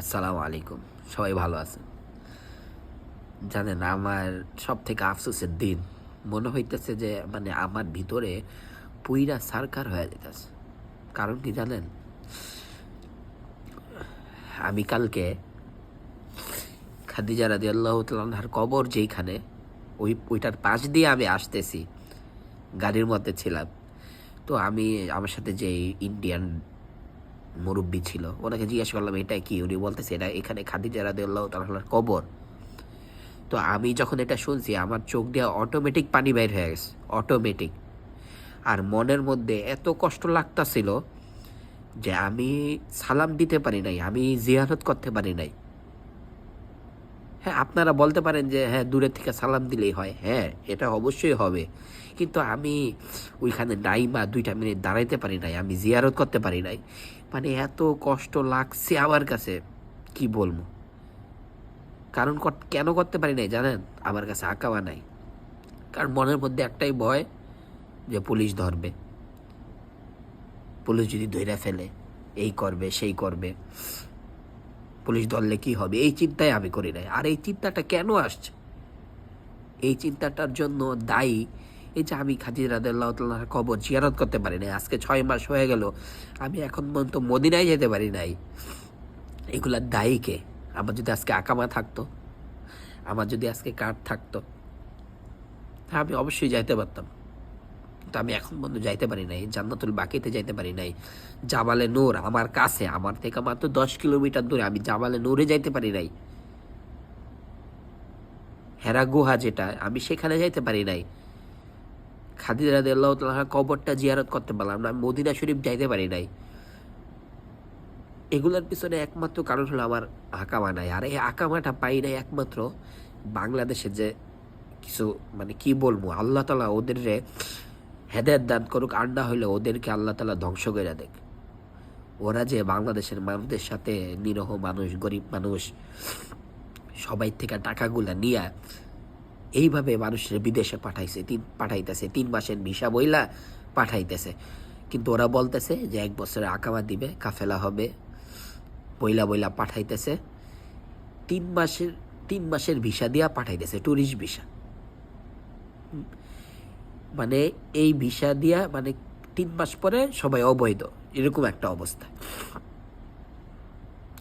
আসসালামু আলাইকুম। সবাই ভালো আছেন? জানেন, আমার সব থেকে আফসোসের দিন। মনে হইতেছে যে মানে আমার ভিতরে পুইরা সারকার হয়ে যেতেছে কারণ কি জানেন? আমি কালকে খাদিজা রাদি আল্লাহ তালার কবর যেইখানে, ওই, ওইটার পাশ দিয়ে আমি আসতেছি, গাড়ির মধ্যে ছিলাম। তো আমি আমার সাথে যে ইন্ডিয়ান মুরব্বী ছিল। ওনাকে জিজ্ঞাসা করলাম, এটা কি? উনি বলতেছে, এটা এখানে খাদিজা রাদিউল্লাহ তালার কবর। তো আমি যখন এটা শুনছি, আমার চোখ দিয়ে অটোমেটিক পানি বের হয়ে গেছে অটোমেটিক আর মনের মধ্যে এত কষ্ট লাগতাছিল যে আমি সালাম দিতে পারি নাই, আমি জিয়ারত করতে পারি নাই। হ্যাঁ আপনারা বলতে পারেন যে হ্যাঁ দূরের থেকে সালাম দিলেই হয়। হ্যাঁ এটা অবশ্যই হবে। কিন্তু আমি ওইখানে নাই বা দুইটা মিনিট দাঁড়াইতে পারি নাই, আমি জিয়ারত করতে পারি নাই। মানে এত কষ্ট লাগছে আমার কাছে, কি বলব? কারণ কর- কেন করতে পারি নাই জানেন? আমার কাছে আঁকাবা নাই। কারণ মনের মধ্যে একটাই ভয় যে পুলিশ ধরবে। পুলিশ যদি ধরে ফেলে, এই করবে, সেই করবে। পুলিশ ধরলে কি হবে? এই চিন্তাই আমি করি নাই। আর এই চিন্তাটা কেন আসছে? এই চিন্তাটার জন্য দায়ী এই যে আমি খাদিজা রাদিয়াল্লাহু তাআলার কবর জিয়ারত করতে পারি নাই। আজকে ছয় মাস হয়ে গেল, আমি এখন পর্যন্ত মদিনায় যেতে পারি নাই। এগুলার দায়ী কে? আমার যদি আজকে আকামা থাকতো, আমার যদি আজকে কার্ড থাকতো আমি অবশ্যই যাইতে পারতাম। কিন্তু আমি এখন পর্যন্ত যাইতে পারি নাই, জান্নাতুল বাকিতে যাইতে পারি নাই। জাবালে নূর আমার কাছে, আমার থেকে মাত্র দশ কিলোমিটার দূরে, আমি জাবালে নূরে যাইতে পারি নাই। হেরা গুহা যেটা, আমি সেখানে যাইতে পারি নাই। খাদিজা রাদিয়াল্লাহু তাআলা কবরটা জিয়ারত করতে পারলাম না, আমি মদিনা শরীফ যাইতে পারি নাই। এগুলোর পিছনে একমাত্র কারণ হলো আমার আকামা নাই। আর এই আকামাটা পাই নাই একমাত্র বাংলাদেশে যে কিছু মানে কি বলব, আল্লাহ তালা ওদের হেদায়ত দান করুক আর না হইলে ওদেরকে আল্লাহ তালা ধ্বংস করে দেখ ওরা যে বাংলাদেশের মানুষদের সাথে নিরহ মানুষ, গরিব মানুষ, সবাই থেকে টাকাগুলা নিয়ে এইভাবে মানুষের বিদেশে পাঠাইছে, তিন, পাঠাইতেছে, তিন মাসের ভিসা বইলা পাঠাইতেছে। কিন্তু ওরা বলতেছে যে এক বছরে আকামা দিবে, কাফেলা হবে, বইলা বইলা পাঠাইতেছে। তিন মাসের তিন মাসের ভিসা দিয়া পাঠাইতেছে ট্যুরিস্ট ভিসা। মানে এই ভিসা দিয়া মানে তিন মাস পরে সবাই অবৈধ। এরকম একটা অবস্থা।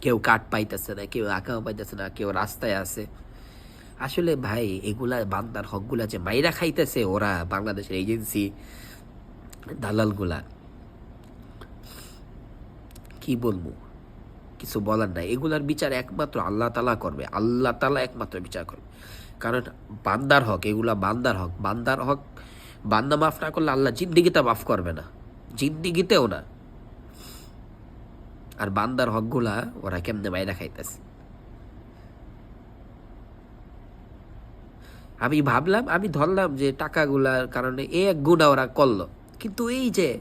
কেউ কাঠ পাইতেছে না, কেউ আঁকাও পাইতেছে না, কেউ রাস্তায় আছে। আসলে ভাই, এগুলা বান্দার হকগুলা যে মাইরা খাইতেছে ওরা, বাংলাদেশের এজেন্সি, দালালগুলা। কি বলব? কিছু বলার নাই। এগুলার বিচার একমাত্র আল্লাহ তালা করবে। আল্লাহ তালা একমাত্র বিচার করবে। কারণ বান্দার হক, এগুলা বান্দার হক। বান্দার হক বান্দা মাফ না করলে আল্লাহ জিন্দিগিতে মাফ করবে না। জিন্দিগিতেও না। আর বান্দার হকগুলা ওরা কেমনে বাইরা খাইতেছে? আমি ভাবলাম, আমি ধরলাম যে টাকাগুলার কারণে এ এক গুণা ওরা করল। কিন্তু এই যে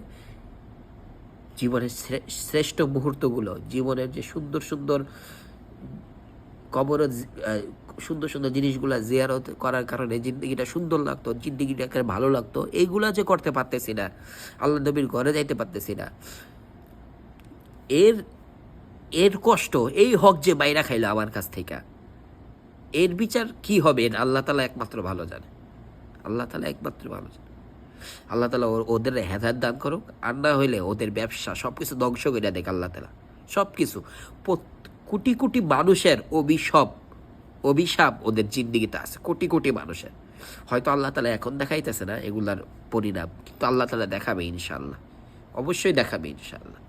জীবনের শ্রে- শ্রেষ্ঠ মুহূর্তগুলো, জীবনের যে সুন্দর সুন্দর কবর সুন্দর সুন্দর জিনিসগুলা জিয়ারত করার কারণে জিন্দগিটা সুন্দর লাগতো জিন্দগিটাকে ভালো লাগতো। এইগুলা যে করতে পারতেছি না, আল্লাহ নবীর ঘরে যাইতে পারতেছি না। এর এর কষ্ট, এই হক যে বাইরা খাইলো আমার কাছ থেকে, এর বিচার কি হবে? আল্লাহ তালা একমাত্র ভালো জানে। আল্লাহ তালা একমাত্র ভালো জানে। আল্লাহ তালা ওদের হেদায়ত দান করুক, আর না হইলে ওদের ব্যবসা সব কিছু ধ্বংস করে দেখ আল্লাহ তালা। সব কিছু কোটি কোটি মানুষের অভিশপ অভিশাপ ওদের জিন্দিগিতে আছে, কোটি কোটি মানুষের। হয়তো আল্লাহ তালা এখন দেখাইতেছে না এগুলার পরিণাম, কিন্তু আল্লাহ তালা দেখাবে ইনশাল্লাহ অবশ্যই দেখাবে ইনশাল্লাহ